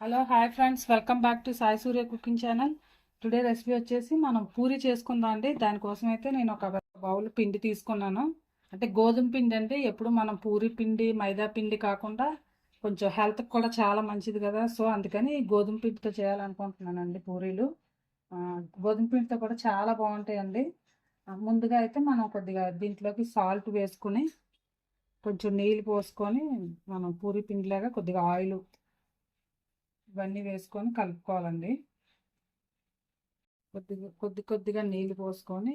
Hello hi friends welcome back to Sai Surya cooking channel today recipe వచ్చేసి మనం పూరి చేసుకుందాం అండి. దానికోసం అయితే నేను ఒక బౌల్ పిండి తీసుకున్నాను. అంటే గోధుమ పిండి అంటే ఎప్పుడు మనం పూరి పిండి మైదా పిండి కాకుండా కొంచెం హెల్త్కి కూడా చాలా మంచిది కదా. సో అందుకని గోధుమ పిండితో చేయాలనుకుంటున్నానండి పూరీలు. గోధుమ పిండితో కూడా చాలా బాగుంటాయండి ముందుగా అయితే మనం కొద్దిగా దీంట్లోకి సాల్ట్ వేసుకుని కొంచెం నీళ్ళు పోసుకొని మనం పూరి పిండిలాగా కొద్దిగా ఆయిల్ ఇవన్నీ వేసుకొని కలుపుకోవాలండి. కొద్దిగా కొద్ది కొద్దిగా నీళ్ళు పోసుకొని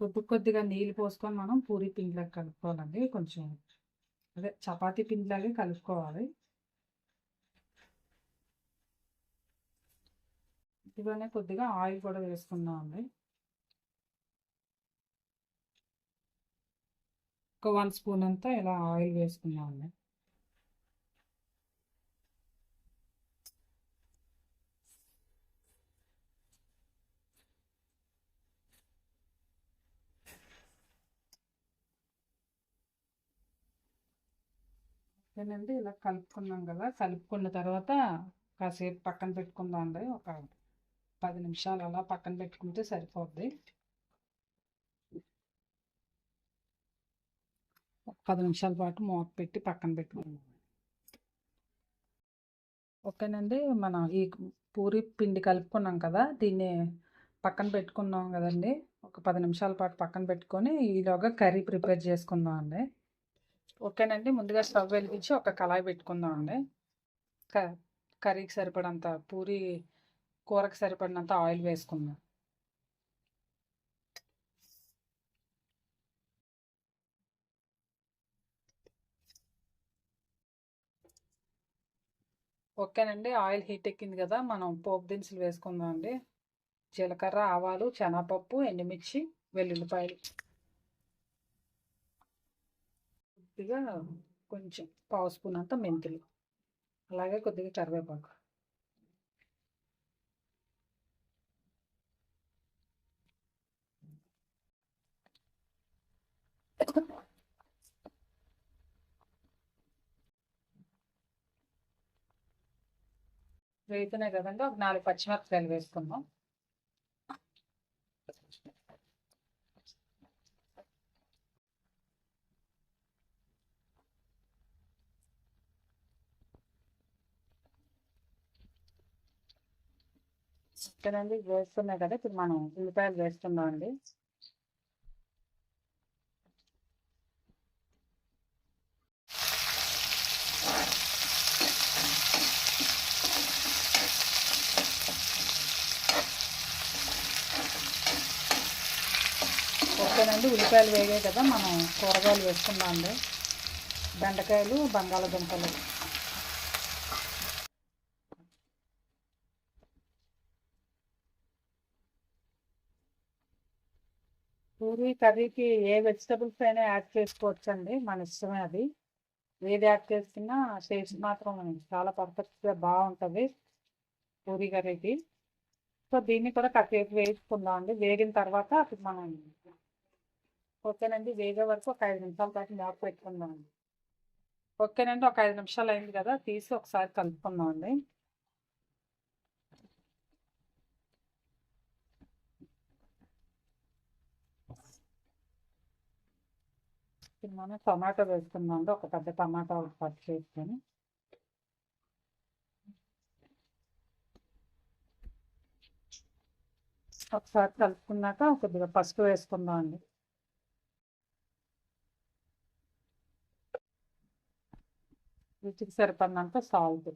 కొద్ది కొద్దిగా నీళ్ళు పోసుకొని మనం పూరి పిండిలాగా కలుపుకోవాలండి. కొంచెం అదే చపాతీ పిండిలాగే కలుపుకోవాలి. ఇవన్నీ కొద్దిగా ఆయిల్ కూడా వేసుకున్నామండి ఒక వన్ స్పూన్ అంతా ఇలా ఆయిల్ వేసుకున్నామండి ఓకేనండి ఇలా కలుపుకున్నాం కదా! కలుపుకున్న తర్వాత కాసేపు పక్కన పెట్టుకుందాం అండి ఒక పది నిమిషాలు అలా పక్కన పెట్టుకుంటే సరిపోద్ది. ఒక పది నిమిషాల పాటు మూత పెట్టి పక్కన పెట్టుకుందాం. ఓకేనండి. మనం ఈ పూరి పిండి కలుపుకున్నాం కదా! దీన్ని పక్కన పెట్టుకున్నాం కదండి. ఒక పది నిమిషాల పాటు పక్కన పెట్టుకొని ఈలోగా కర్రీ ప్రిపేర్ చేసుకుందాం అండి ఓకేనండి. ముందుగా స్టవ్ వెలిగించి ఒక కళాయి పెట్టుకుందామండి. క కర్రీకి సరిపడంత పూరి కూరకు సరిపడినంత ఆయిల్ వేసుకుందాం. ఓకేనండి. ఆయిల్ హీట్ ఎక్కింది కదా మనం పోపు దినుసులు వేసుకుందాం అండి జీలకర్ర ఆవాలు శనగపప్పు ఎండుమిర్చి వెల్లుల్లిపాయలు. కొద్దిగా కొంచెం పావు స్పూన్ అంత మెంతులు. అలాగే కొద్దిగా కరివేపాకు. వేగుతున్నాయి కదండి. ఒక నాలుగు పచ్చిమిరపకాయలు వేసుకుందాం. ఇక్కడండి వేస్తున్నాయి కదా ఇప్పుడు మనం ఉల్లిపాయలు వేస్తున్నాం అండి. ఓకేనండి ఉల్లిపాయలు వేగాయి కదా మనం కూరగాయలు వేసుకుందాం అండి. బెండకాయలు బంగాళదుంపలు. పూరి కర్రీకి ఏ వెజిటబుల్స్ అయినా యాడ్ చేసుకోవచ్చండి. మన ఇష్టమే అది. ఏది యాడ్ చేసుకున్నా టేస్ట్ మాత్రం చాలా పర్ఫెక్ట్గా బాగుంటుంది పూరి కర్రీకి. సో దీన్ని కూడా కాసేపు వేసుకుందాం అండి వేగిన తర్వాత అప్పుడు మనం ఓకేనండి వేగే వరకు ఒక ఐదు నిమిషాల పాటు మూత పెట్టుకుందాం అండి ఓకేనండి ఒక ఐదు నిమిషాలు అయింది కదా తీసి ఒకసారి కలుపుకుందాం అండి ఇప్పుడు మనం టమాటో వేసుకుందాం ఒక పెద్ద టమాటా కట్ చేసుకొని ఒకసారి కలుపుకున్నాక కొద్దిగా పసుపు వేసుకుందాం అండి రుచికి సరిపడినంత సాల్ట్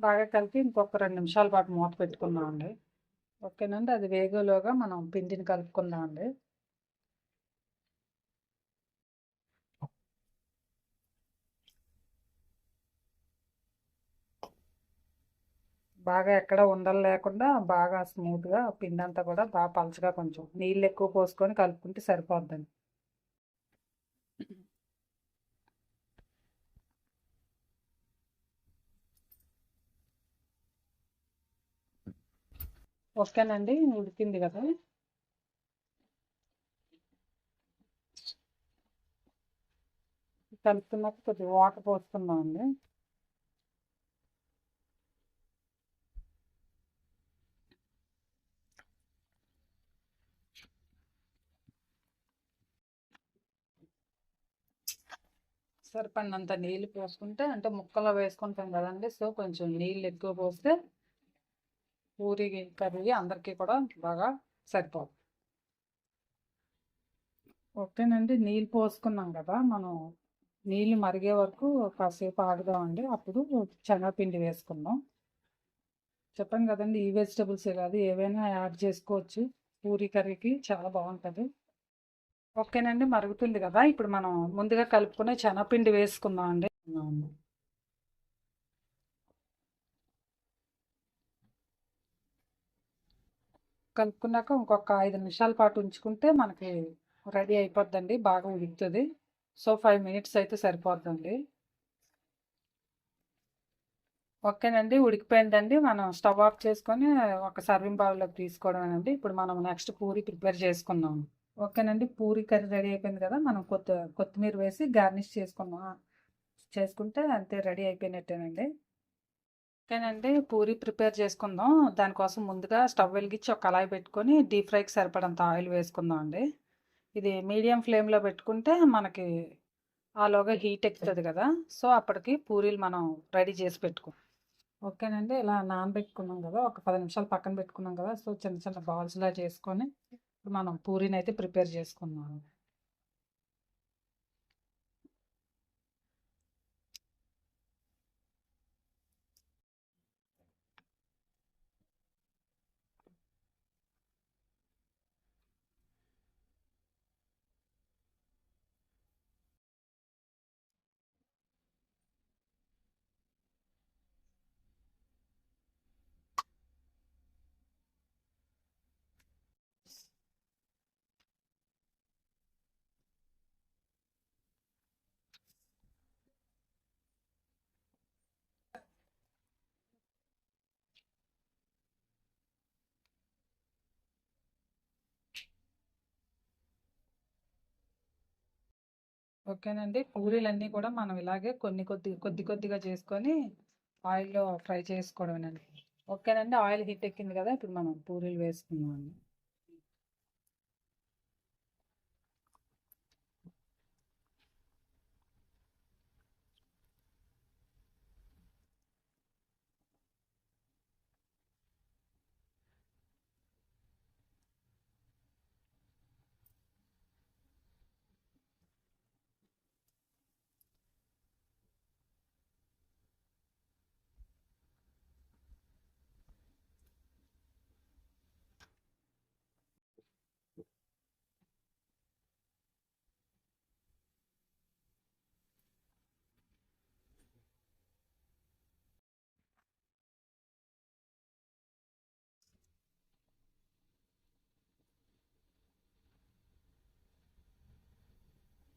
బాగా కలిపి ఇంకొక రెండు నిమిషాల పాటు మూత పెట్టుకుందామండి. ఓకేనండి? అది వేగలోగా మనం పిండిని కలుపుకుందాం అండి బాగా ఎక్కడ ఉండలు లేకుండా బాగా స్మూత్గా పిండి అంతా కూడా బాగా పలచగా కొంచెం నీళ్ళు ఎక్కువ పోసుకొని కలుపుకుంటే సరిపోద్దండి. ఓకేనండి ఉడికింది కదా. కలుపుతున్నాక కొద్దిగా వాటర్ పోసుకుందాం అండి సరిపడినంత నీళ్ళు పోసుకుంటే అంటే ముక్కలో వేసుకుంటాం కదండి సో కొంచెం నీళ్ళు ఎక్కువ పోస్తే పూరి కర్రీ అందరికీ కూడా బాగా సరిపోదు. ఓకేనండి నీళ్ళు పోసుకున్నాం కదా మనం నీళ్ళు మరిగే వరకు కాసేపు ఆగుదామండి. అప్పుడు శనగపిండి వేసుకుందాం. చెప్పాను కదండి ఈ వెజిటబుల్సే కాదు ఏవైనా యాడ్ చేసుకోవచ్చు. పూరి కర్రీకి చాలా బాగుంటుంది. ఓకేనండి మరుగుతుంది కదా ఇప్పుడు మనం ముందుగా కలుపుకునే శనగపిండి వేసుకుందాం అండి కలుపుకున్నాక ఇంకొక ఐదు నిమిషాల పాటు ఉంచుకుంటే మనకి రెడీ అయిపోద్దండి బాగా ఉడుకుతుంది. సో ఫైవ్ మినిట్స్ అయితే సరిపోద్దండి ఓకేనండి ఉడికిపోయిందండి. మనం స్టవ్ ఆఫ్ చేసుకొని ఒక సర్వింగ్ బౌల్లోకి తీసుకోవడమేనండి. ఇప్పుడు మనం నెక్స్ట్ పూరి ప్రిపేర్ చేసుకున్నాం ఓకేనండి పూరి కర్రీ రెడీ అయిపోయింది కదా మనం కొత్త కొత్తిమీర వేసి గార్నిష్ చేసుకున్నాం చేసుకుంటే అంతే రెడీ అయిపోయినట్టేనండి. ఓకేనండి. పూరి ప్రిపేర్ చేసుకుందాం. దానికోసం ముందుగా స్టవ్ వెలిగించి ఒక కళాయి పెట్టుకొని డీప్ ఫ్రైకి సరిపడంత ఆయిల్ వేసుకుందాం అండి. ఇది మీడియం ఫ్లేమ్లో పెట్టుకుంటే మనకి ఆలోగా హీట్ ఎక్కుతుంది కదా. సో అప్పటికి పూరీలు మనం రెడీ చేసి పెట్టుకో. ఓకేనండి. ఇలా నానబెట్టుకున్నాం కదా. ఒక పది నిమిషాలు పక్కన పెట్టుకున్నాం కదా. సో చిన్న చిన్న బాల్స్లా చేసుకొని మనం పూరీని అయితే ప్రిపేర్ చేసుకున్నాం ఓకేనండి. పూరీలన్నీ కూడా మనం ఇలాగే కొన్ని కొద్ది కొద్ది కొద్దిగా చేసుకొని ఆయిల్లో ఫ్రై చేసుకోవడమేనండి. ఓకేనండి. ఆయిల్ హీట్ ఎక్కింది కదా ఇప్పుడు మనం పూరీలు వేసుకుందాం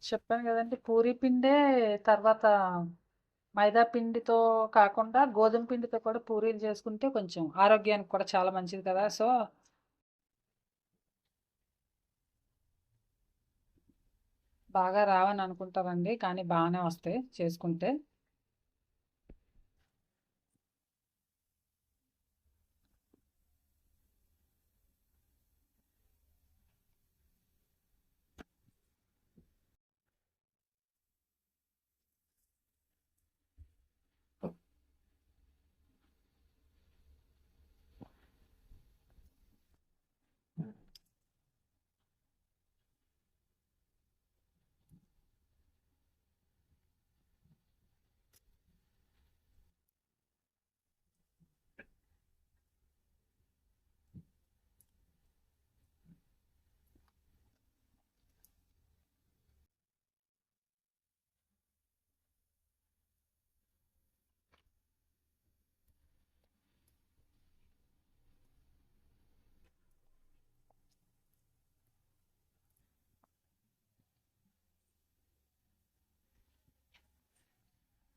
చెప్పాను కదండి. పూరీ పిండే తర్వాత మైదా పిండితో కాకుండా గోధుమ పిండితో కూడా పూరీలు చేసుకుంటే కొంచెం ఆరోగ్యానికి కూడా చాలా మంచిది కదా. సో బాగా రావని అనుకుంటారండి కానీ బాగానే వస్తాయి చేసుకుంటే.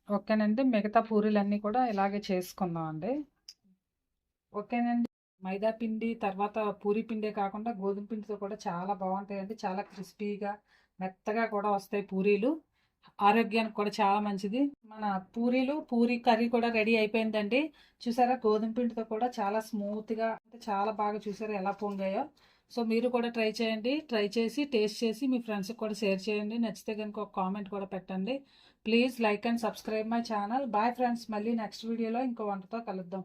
ఓకేనండి. మిగతా పూరీలన్నీ కూడా ఇలాగే చేసుకుందాం అండి ఓకేనండి. మైదా పిండి తర్వాత పూరి పిండే కాకుండా గోధుమ పిండితో కూడా చాలా బాగుంటాయండి. చాలా క్రిస్పీగా మెత్తగా కూడా వస్తాయి పూరీలు. ఆరోగ్యానికి కూడా చాలా మంచిది. మన పూరీలు పూరి కర్రీ కూడా రెడీ అయిపోయిందండి. చూసారా? గోధుమ పిండితో కూడా చాలా స్మూత్గా అంటే చాలా బాగా చూసారా ఎలా పొంగాయో. సో మీరు కూడా ట్రై చేయండి. ట్రై చేసి టేస్ట్ చేసి మీ ఫ్రెండ్స్కి కూడా షేర్ చేయండి. నచ్చితే కనుక ఒక కామెంట్ కూడా పెట్టండి. Please like and subscribe my channel bye friends మళ్ళీ నెక్స్ట్ వీడియోలో ఇంకో వంటతో కలుద్దాం.